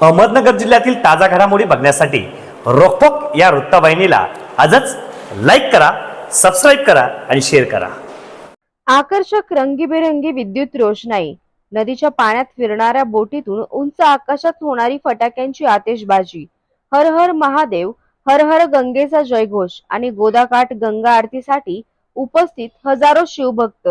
अहमदनगर जिल्ह्यातील ताजा घडामोडी बघण्यासाठी रोखोक या वृत्तवाहिनीला आजच लाईक करा सबस्क्राईब करा आणि शेअर करा. आकर्षक रंगीबेरंगी विद्युत रोषणाई. नदीच्या पाण्यात फिरणाऱ्या बोटीतून उंच आकाशात होणारी फटाक्यांची आतिषबाजी. हर हर महादेव हर हर गंगेचा जयघोष आणि गोदाकाठ गंगा आरतीसाठी उपस्थित हजारो शिवभक्त.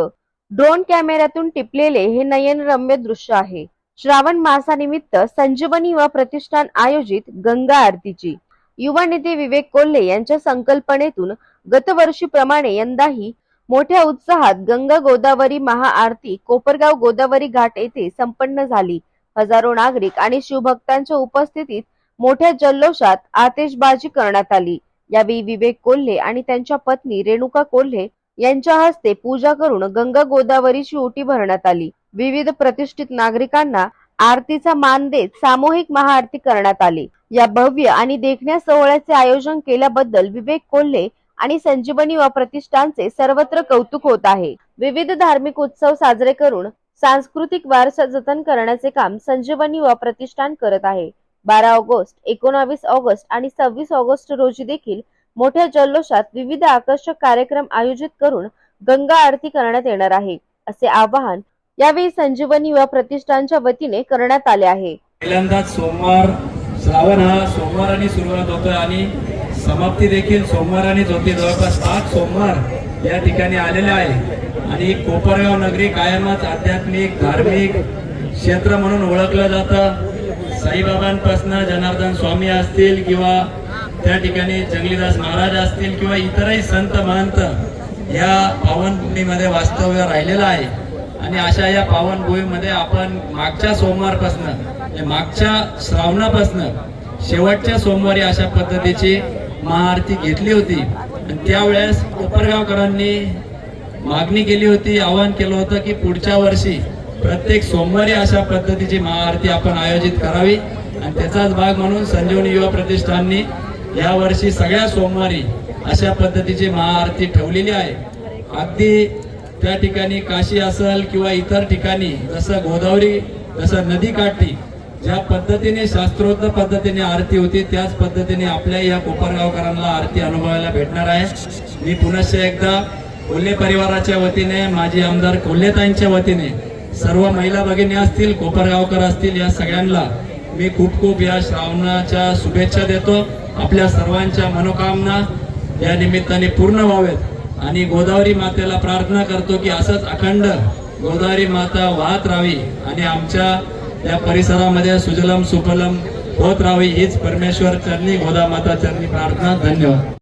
ड्रोन कॅमेऱ्यातून टिपलेले हे नयनरम्य दृश्य आहे. श्रावण मासानिमित्त संजीवनी व प्रतिष्ठान आयोजित गंगा आरतीची. युवा नेते विवेक कोल्हे यांच्या संकल्पनेतून गतवर्षीप्रमाणे यंदाही मोठ्या उत्साहात गंगा गोदावरी महाआरती कोपरगाव गोदावरी घाट येथे संपन्न झाली. हजारो नागरिक आणि शिवभक्तांच्या उपस्थितीत मोठ्या जल्लोषात आतिषबाजी करण्यात आली. यावेळी विवेक कोल्हे आणि त्यांच्या पत्नी रेणुका कोल्हे यांच्या हस्ते पूजा करून गंगा गोदावरीची ओटी भरण्यात आली. विविध प्रतिष्ठित नागरिकांना आरतीचा मान देत सामूहिक महाआरती करण्यात आली. या भव्य आणि देखण्या सोहळ्याचे आयोजन केल्याबद्दल विवेक कोल्हे आणि संजीवनी व प्रतिष्ठानचे सर्वत्र कौतुक होत आहे. विविध धार्मिक उत्सव साजरे करून सांस्कृतिक वारसा जतन करण्याचे काम संजीवनी व प्रतिष्ठान करत आहे. बारा ऑगस्ट एकोणावीस ऑगस्ट आणि सव्वीस ऑगस्ट रोजी देखील मोठ्या जल्लोषात विविध आकर्षक कार्यक्रम आयोजित करून गंगा आरती करण्यात येणार आहे असे आवाहन यावेळी संजीवनी युवा प्रतिष्ठानच्या वतीने करण्यात आले आहे. पहिल्यांदाच सोमवार श्रावण हा सोमवाराने सुरुवात होतोय आणि समाप्ती देखील सोमवारानेच होते. जवळपास आठ सोमवार या ठिकाणी आलेले आहे. आणि कोपरगाव नगरी कायमच आध्यात्मिक धार्मिक क्षेत्र म्हणून ओळखलं जातं. साईबाबांपासून जनार्दन स्वामी असतील किंवा त्या ठिकाणी जंगलीदास महाराज असतील किंवा इतरही संत महंत या पावनभूमीमध्ये वास्तव्य राहिलेलं आहे. आणि अशा या पावनभूमीमध्ये आपण मागच्या सोमवारपासनं म्हणजे मागच्या श्रावणापासनं शेवटच्या सोमवारी अशा पद्धतीची महाआरती घेतली होती. आणि त्यावेळेस कोपरगावकरांनी मागणी केली होती आवाहन केलं होतं की पुढच्या वर्षी प्रत्येक सोमवारी अशा पद्धतीची महाआरती आपण आयोजित करावी. आणि त्याचाच भाग म्हणून संजीवनी युवा प्रतिष्ठाननी या वर्षी सगळ्या सोमवारी अशा पद्धतीची महाआरती ठेवलेली आहे. अगदी त्या ठिकाणी काशी असेल किंवा इतर ठिकाणी जसं गोदावरी जसं नदीकाठी ज्या पद्धतीने शास्त्रोक्त पद्धतीने आरती होती त्याच पद्धतीने आपल्या या कोपरगावकरांना आरती अनुभवायला भेटणार आहे. मी पुनश्च एकदा कोल्हे परिवाराच्या वतीने माजी आमदार कोल्हेताईंच्या वतीने सर्व महिला भगिनी असतील कोपरगावकर असतील या सगळ्यांना मी खूप खूप या श्रावणाच्या शुभेच्छा देतो. आपल्या सर्वांच्या मनोकामना या निमित्ताने पूर्ण व्हावेत. आणि गोदावरी मातेला प्रार्थना करतो की असंच अखंड गोदावरी माता वाहत राहावी आणि आमच्या या परिसरामध्ये सुजलम सुफलम होत राहावी हीच परमेश्वर चरणी गोदा माता चरणी प्रार्थना. धन्यवाद.